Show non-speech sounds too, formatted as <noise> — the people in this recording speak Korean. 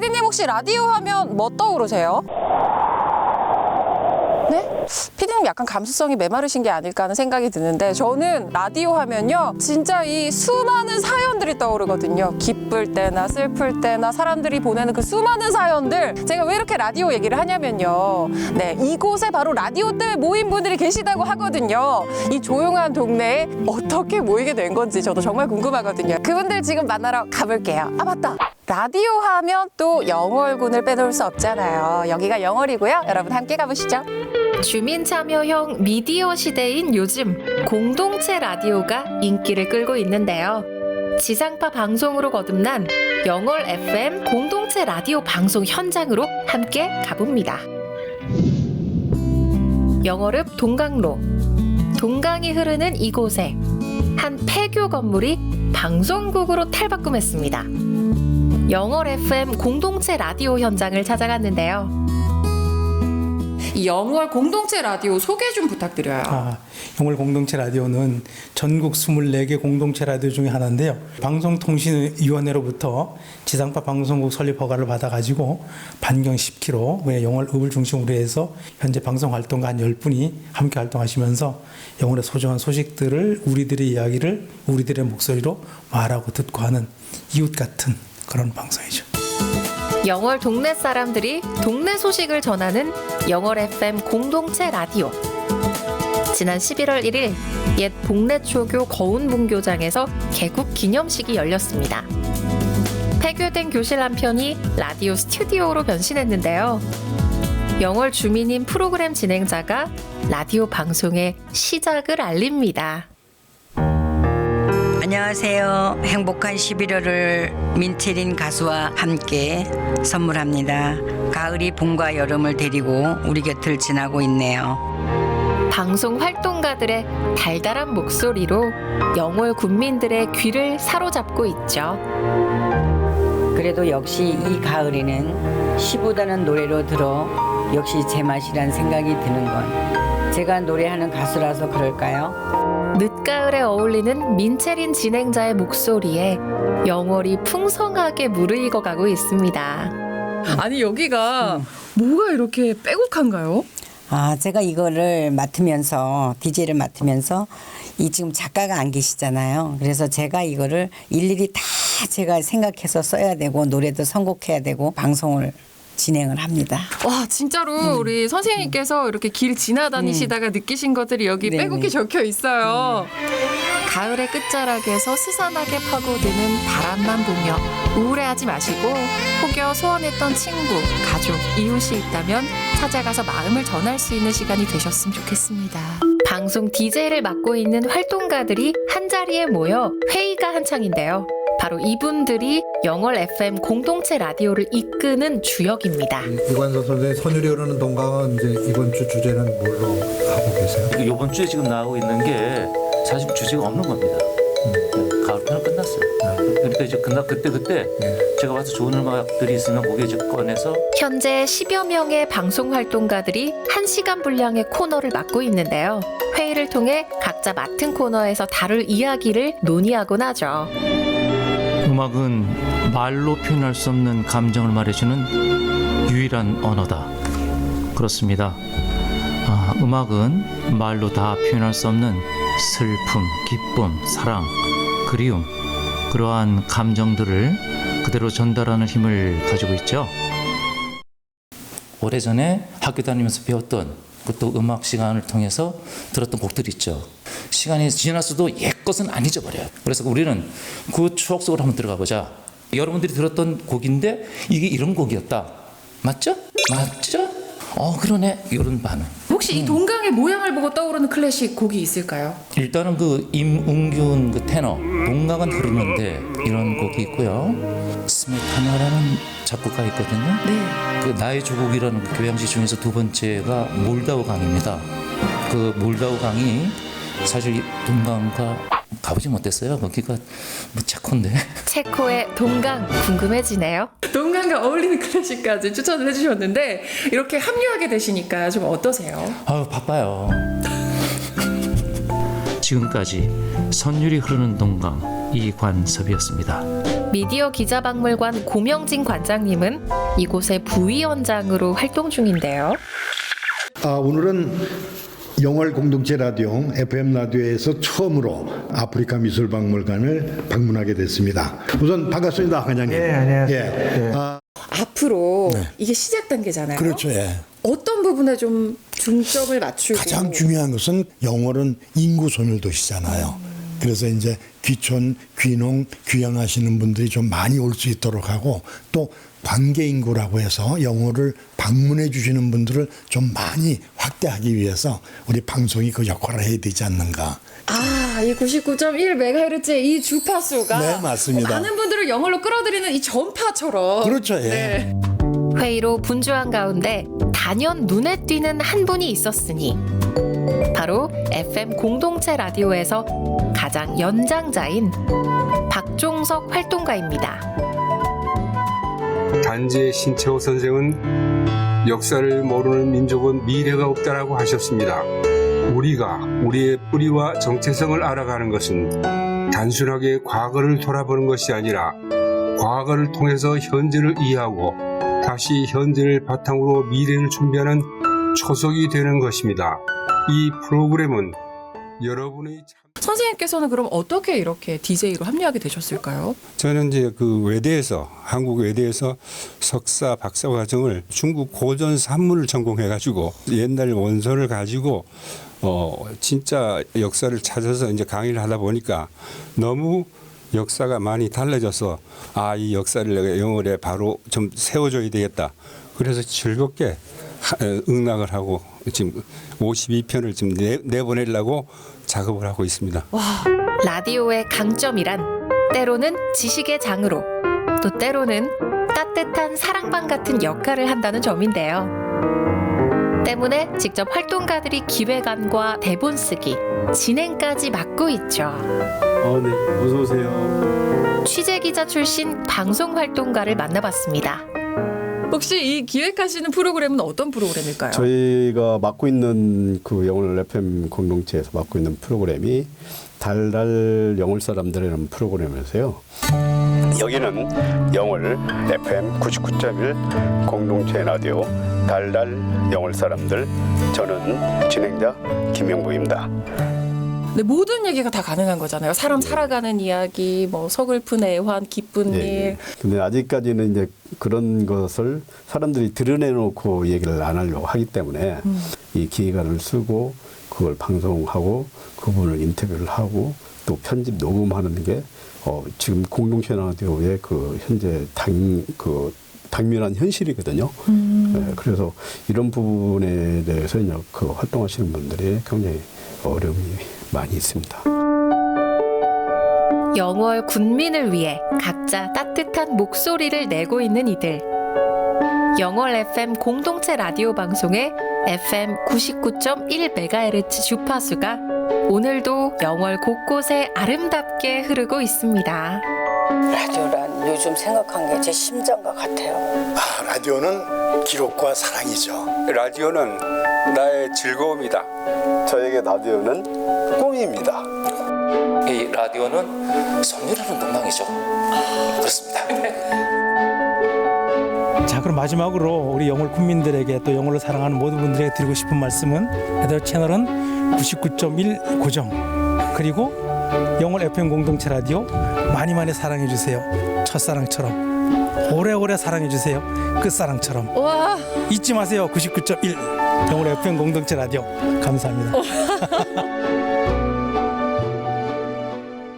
피디님 혹시 라디오 하면 뭐 떠오르세요? 네? 피디님 약간 감수성이 메마르신 게 아닐까 하는 생각이 드는데 저는 라디오 하면요 진짜 이 수많은 사연들이 떠오르거든요. 기쁠 때나 슬플 때나 사람들이 보내는 그 수많은 사연들. 제가 왜 이렇게 라디오 얘기를 하냐면요. 네 이곳에 바로 라디오 때문에 모인 분들이 계시다고 하거든요. 이 조용한 동네에 어떻게 모이게 된 건지 저도 정말 궁금하거든요. 그분들 지금 만나러 가볼게요. 아 맞다 라디오 하면 또 영월군을 빼놓을 수 없잖아요 여기가 영월이고요 여러분 함께 가보시죠 주민 참여형 미디어 시대인 요즘 공동체 라디오가 인기를 끌고 있는데요. 지상파 방송으로 거듭난 영월 FM 공동체 라디오 방송 현장으로 함께 가봅니다. 영월읍 동강로. 동강이 흐르는 이곳에 한 폐교 건물이 방송국으로 탈바꿈했습니다. 영월 FM 공동체 라디오 현장을 찾아갔는데요. 이 영월 공동체 라디오 소개 좀 부탁드려요. 아, 영월 공동체 라디오는 전국 24개 공동체 라디오 중에 하나인데요. 방송통신위원회로부터 지상파 방송국 설립 허가를 받아가지고 반경 10km 외 영월 읍을 중심으로 해서 현재 방송 활동가 한 10분이 함께 활동하시면서 영월의 소중한 소식들을 우리들의 이야기를 우리들의 목소리로 말하고 듣고 하는 이웃 같은 그런 방송이죠. 영월 동네 사람들이 동네 소식을 전하는 영월 FM 공동체 라디오. 지난 11월 1일 옛 복례초교 거운분교장에서 개국 기념식이 열렸습니다. 폐교된 교실 한 편이 라디오 스튜디오로 변신했는데요. 영월 주민인 프로그램 진행자가 라디오 방송의 시작을 알립니다. 안녕하세요. 행복한 11월을 민채린 가수와 함께 선물합니다. 가을이 봄과 여름을 데리고 우리 곁을 지나고 있네요. 방송 활동가들의 달달한 목소리로 영월 군민들의 귀를 사로잡고 있죠. 그래도 역시 이 가을에는 시보다는 노래로 들어 역시 제 맛이란 생각이 드는 건 제가 노래하는 가수라서 그럴까요? 늦가을에 어울리는 민채린 진행자의 목소리에 영월이 풍성하게 무르익어 가고 있습니다. 아니 여기가 뭐가 이렇게 빼곡한가요? 아, 제가 이거를 맡으면서 DJ를 맡으면서 이 지금 작가가 안 계시잖아요. 그래서 제가 이거를 일일이 다 제가 생각해서 써야 되고 노래도 선곡해야 되고 방송을 진행을 합니다. 와 진짜로 우리 선생님께서 이렇게 길 지나다니시다가 느끼신 것들이 여기 네네. 빼곡히 적혀 있어요. 가을의 끝자락에서 스산하게 파고드는 바람만 보며 우울해하지 마시고 혹여 소원했던 친구, 가족, 이웃이 있다면 찾아가서 마음을 전할 수 있는 시간이 되셨으면 좋겠습니다. 방송 DJ를 맡고 있는 활동가들이 한자리에 모여 회의가 한창인데요. 바로 이분들이 영월 FM 공동체 라디오를 이끄는 주역입니다. 이관서 선생님 선율이 흐르는 동강은 이제 이번 주 주제는 뭘로 하고 계세요? 이번 주에 지금 나오고 있는 게 사실 주제가 없는 겁니다. 네, 가을 편은 끝났어요. 그러니까 이제 끝나 그때 그때 제가 와서 좋은 음악들이 있으면 거기에 이제 꺼내서 현재 10여 명의 방송 활동가들이 1시간 분량의 코너를 맡고 있는데요. 회의를 통해 각자 맡은 코너에서 다룰 이야기를 논의하곤 하죠. 음악은 말로 표현할 수 없는 감정을 말해주는 유일한 언어다. 그렇습니다. 아, 음악은 말로 다 표현할 수 없는 슬픔, 기쁨, 사랑, 그리움 그러한 감정들을 그대로 전달하는 힘을 가지고 있죠. 오래전에 학교 다니면서 배웠던 그또 음악 시간을 통해서 들었던 곡들이 있죠. 시간이 지났어도 옛 것은 안 잊어버려요. 그래서 우리는 그 추억 속으로 한번 들어가 보자. 여러분들이 들었던 곡인데 이게 이런 곡이었다. 맞죠? 맞죠? 어 그러네. 이런 반응. 혹시 이 동강의 모양을 보고 떠오르는 클래식 곡이 있을까요? 일단은 그 임웅균 그 테너 동강은 흐르는데 이런 곡이 있고요. 스메타나라는 작곡가 있거든요. 네. 그 나의 조국이라는 그 교양지 중에서 두 번째가 몰다우 강입니다. 그 몰다우 강이 사실 이 동강과 가보지 못했어요. 거기가 뭐 체코인데. <laughs> 체코의 동강 궁금해지네요. 동강과 어울리는 클래식까지 추천을 해주셨는데 이렇게 합류하게 되시니까 좀 어떠세요? 아유 바빠요. 지금까지 선율이 흐르는 동강 이관섭이었습니다. 미디어 기자박물관 고명진 관장님은 이곳의 부위원장으로 활동 중인데요. 아, 오늘은 영월 공동체 라디오 FM 라디오에서 처음으로 아프리카 미술 박물관을 방문하게 됐습니다. 우선 반갑습니다, 관장님. 예, 안녕하세요. 예. 아, 앞으로 이게 시작 단계잖아요. 그렇죠. 예. 어떤 부분에 좀 중점을 맞추고 가장 중요한 것은 영월은 인구 소멸 도시잖아요. 그래서 이제 귀촌, 귀농, 귀향하시는 분들이 좀 많이 올 수 있도록 하고 또 관계 인구라고 해서 영월을 방문해 주시는 분들을 좀 많이 확대하기 위해서 우리 방송이 그 역할을 해야 되지 않는가. 아, 이 99.1MHz의 이 주파수가 네, 맞습니다. 많은 분들을 영월로 끌어들이는 이 전파처럼 그렇죠. 예. 네. 회의로 분주한 가운데 단연 눈에 띄는 한 분이 있었으니 바로 FM 공동체 라디오에서 가장 연장자인 박종석 활동가입니다. 단지의 신채호 선생은 역사를 모르는 민족은 미래가 없다라고 하셨습니다. 우리가 우리의 뿌리와 정체성을 알아가는 것은 단순하게 과거를 돌아보는 것이 아니라 과거를 통해서 현재를 이해하고 다시 현재를 바탕으로 미래를 준비하는 초석이 되는 것입니다. 이 프로그램은 여러분의 참... 선생님께서는 그럼 어떻게 이렇게 DJ로 합류하게 되셨을까요? 저는 이제 그 외대에서 한국 외대에서 석사 박사 과정을 중국 고전 산문을 전공해 가지고 옛날 원서를 가지고 어 진짜 역사를 찾아서 이제 강의를 하다 보니까 너무 역사가 많이 달라져서 아 이 역사를 내가 영월에 바로 좀 세워줘야 되겠다. 그래서 즐겁게 하- 어, 응낙을 하고 지금 52편을 지금 내, 내보내려고 작업을 하고 있습니다. 라디오의 강점이란 때로는 지식의 장으로 또 때로는 따뜻한 사랑방 같은 역할을 한다는 점인데요. 때문에 직접 활동가들이 기획안과 대본 쓰기, 진행까지 맡고 있죠. 어, 네. 어서 오세요. 취재 기자 출신 방송 활동가를 만나봤습니다. 혹시 이 기획하시는 프로그램은 어떤 프로그램일까요? 저희가 맡고 있는 그 영월 FM 공동체에서 맡고 있는 프로그램이 달달 영월 사람들이라는 프로그램이세요. 여기는 영월 FM 99.1 공동체 라디오 달달 영월 사람들 저는 진행자 김영부입니다. 네, 모든 얘기가 다 가능한 거잖아요. 사람 살아가는 이야기, 뭐 서글픈 애환, 기쁜 예, 일. 예. 근데 아직까지는 이제 그런 것을 사람들이 드러내놓고 얘기를 안 하려고 하기 때문에 이 기획안을 쓰고 그걸 방송하고 그분을 인터뷰를 하고 또 편집 녹음하는 게 어, 지금 공동체 라디오의 그 현재 당, 그 당면한 현실이거든요. 예, 그래서 이런 부분에 대해서 이제 그 활동하시는 분들이 굉장히 어려움이 많이 있습니다. 영월 군민을 위해 각자 따뜻한 목소리를 내고 있는 이들. 영월 FM 공동체 라디오 방송의 FM 99.1MHz 주파수가 오늘도 영월 곳곳에 아름답게 흐르고 있습니다. 라디오란 요즘 생각한 게 제 심장과 같아요. 아, 라디오는 기록과 사랑이죠. 라디오는 나의 즐거움이다. 저에게 라디오는 꿈입니다. 이 라디오는 선율하는 동랑이죠. 그렇습니다. 자 그럼 마지막으로 우리 영월 국민들에게 또 영월을 사랑하는 모든 분들에게 드리고 싶은 말씀은 애들 채널은 99.1 고정 그리고 영월 FM 공동체 라디오 많이 많이 사랑해 주세요 첫사랑처럼 오래오래 사랑해 주세요. 끝사랑처럼. 와, 잊지 마세요. 99.1 영월 FM 공동체 라디오. 감사합니다. <laughs>